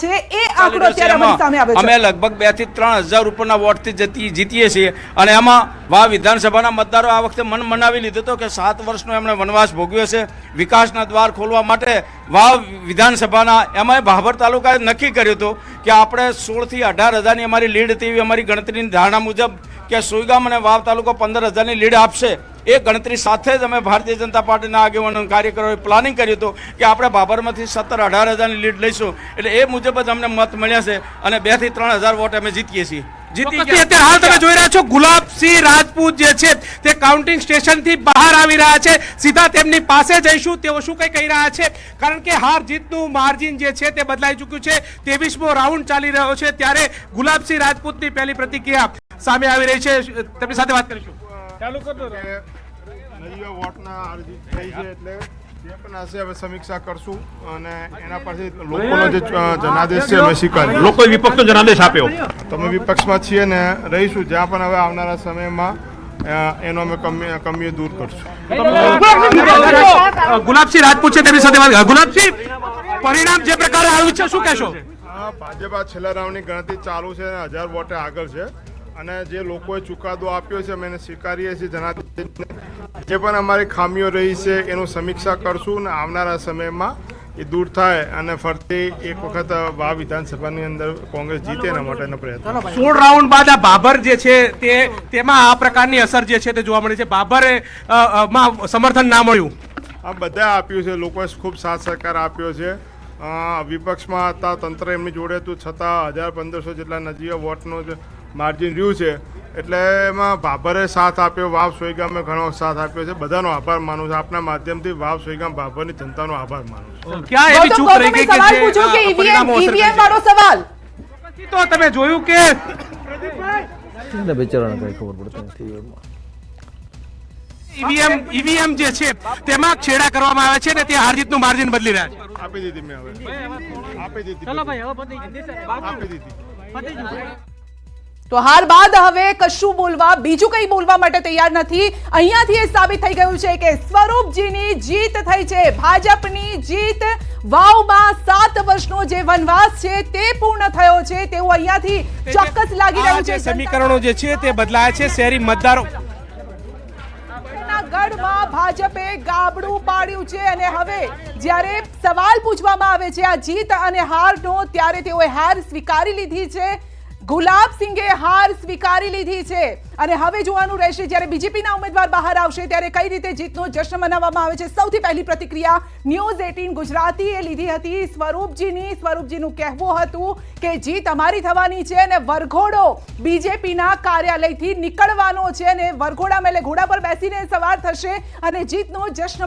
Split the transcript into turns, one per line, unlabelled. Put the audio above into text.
છે એ આંકડો અત્યારે અમારી સામે આવ્યો
અમે લગભગ બેથી ત્રણ હજાર ઉપરના વોટથી જતી જીતીએ છીએ. અને એમાં વા વિધાનસભાના મતદારો આ વખતે મન મનાવી લીધો હતો કે સાત વર્ષનો એમણે વનવાસ ભોગવ્યો છે. વિકાસના દ્વાર ખોલવા માટે વાવ વિધાનસભાના એમાં ભાભર તાલુકાએ નક્કી કર્યું હતું કે આપણે સોળથી અઢાર હજારની અમારી લીડ હતી એવી અમારી ગણતરીની ધારણા મુજબ કે સુઈગામ અને વાવ તાલુકો પંદર હજારની લીડ આપશે. એ ગણતરી સાથે જ અમે ભારતીય જનતા પાર્ટીના આગેવાનો કાર્યકરોએ પ્લાનિંગ કર્યું હતું કે આપણે બાબરમાંથી સત્તર અઢાર હજારની લીડ લઈશું. એટલે એ મુજબ જ અમને મત મળ્યા છે અને બેથી ત્રણ હજાર વોટ અમે જીતીએ છીએ.
અત્યારે હાલ તમે જોઈ રહ્યા છો ગુલાબસિંહ રાજપૂત જે છે તે કાઉન્ટિંગ સ્ટેશનથી બહાર આવી રહ્યા છે. સીધા તેમની પાસે જઈશું તેઓ શું કંઈ કહી રહ્યા છે? કારણ કે હાર જીતનું માર્જિન જે છે તે બદલાઈ ચૂક્યું છે. ત્રેવીસમો રાઉન્ડ ચાલી રહ્યો છે ત્યારે ગુલાબસિંહ રાજપૂતની પહેલી પ્રતિક્રિયા સામે આવી રહી છે. તેમની સાથે વાત કરીશું. ચાલુ કરતો
નજીવા વોટના અરજી થઈ છે એટલે જે પણ હશે હવે સમીક્ષા કરશું અને એના પરથી લોકોનો જે જનાદેશ છે અમે સ્વીકારીએ
લોકોએ વિપક્ષનો જનાદેશ આપ્યો.
તમે વિપક્ષમાં છીએ ને રહીશું. જ્યાં પણ હવે આવનારા સમયમાં એનો અમે કમી કમીઓ દૂર કરશું.
ગુલાબસિંહ રાજપૂત છે તેમની સાથે વાત ગુલાબસિંહ પરિણામ જે પ્રકારે આવ્યું છે શું કહેશો?
ભાજપ આ છેલ્લા રાઉન્ડની ગણતરી ચાલુ છે અને હજાર વોટે આગળ છે. અને જે લોકોએ ચુકાદો આપ્યો છે અમે એને સ્વીકારીએ છીએ જનાદેશને જે પણ અમારી ખામીઓ રહી છે એનું સમીક્ષા કરશું અને આવનારા સમયમાં એ દૂર થાય અને ફરતી એક વખત વા વિધાનસભાની અંદર કોંગ્રેસ જીતે એના માટેનો પ્રયત્ન.
સોળ રાઉન્ડ બાદ આ બાબર જે છે તે તેમાં આ પ્રકારની અસર જે છે તે જોવા મળે છે. બાબરે માં સમર્થન ના મળ્યું.
આ બધા આપ્યું છે લોકોએ ખૂબ સાથ સહકાર આપ્યો છે. વિપક્ષમાં હતા તંત્ર એમની જોડે હતું છતાં હજાર પંદરસો જેટલા નજીવા વોટનો માર્જિન રહ્યું છે. એટલે એમાં ભાભરે સાથ આપ્યો વાવ સોઈગામે ઘણો સાથ આપ્યો છે. બધાનો આભાર માનું છું. આપના માધ્યમથી વાવ સોઈગામ ભાભરની જનતાનો આભાર માનું છું.
ક્યાં એવી ચૂક રહી ગઈ કે
સવાલ
જે,
કે ઈવીએમ
પરિણામો
ઈવીએમ વાળો સવાલ?
તો તમે જોયું કે
એને બેચારાને કઈ ખબર પડતી નથી. એમાં.
ઈવીએમ ઈવીએમ જે છે તેમાં છેડા કરવામાં આવે છે ને તે હાર જીતનું માર્જિન બદલી રહ્યા છે.
આપી દીધી મેં હવે. આપી દીધી. આપી દીધી.
તો હાર બાદ હવે કશું બોલવા બીજું કંઈ બોલવા માટે તૈયાર નથી. અહીંયાથી એ સાબિત થઈ ગયું છે કે સ્વરૂપજીની જીત થઈ છે. ભાજપની જીત વાવમાં સાત વર્ષનો જે વનવાસ છે તે પૂર્ણ થયો છે. તેવું અહીંયાથી ચોક્કસ લાગી રહ્યું છે.
સમીકરણો જે છે તે બદલાયા છે શહેરી મતદારો.
ગઢમાં ભાજપે ગાબડું પાડ્યું છે અને હવે જ્યારે સવાલ પૂછવામાં આવે છે આ જીત અને હારનો ત્યારે તેઓએ હાર સ્વીકારી લીધી છે. ગુલાબસિંહે હાર સ્વીકારી લીધી છે. અને હવે જોવાનું રહેશે, જ્યારે બીજેપીના ઉમેદવાર બહાર આવશે, ત્યારે કઈ રીતે જીતનો જશ્ન મનાવવામાં આવે છે? સૌથી પહેલી પ્રતિક્રિયા ન્યૂઝ એટીન ગુજરાતીએ લીધી હતી. સ્વરૂપજીની, સ્વરૂપજીનું કહેવું હતું કે જીત અમારી થવાની છે અને વરઘોડો બીજેપીના કાર્યાલયથી નીકળવાનો છે અને વરઘોડામાં મેલે ઘોડા પર બેસીને સવાર થશે અને જીતનો જશ્ન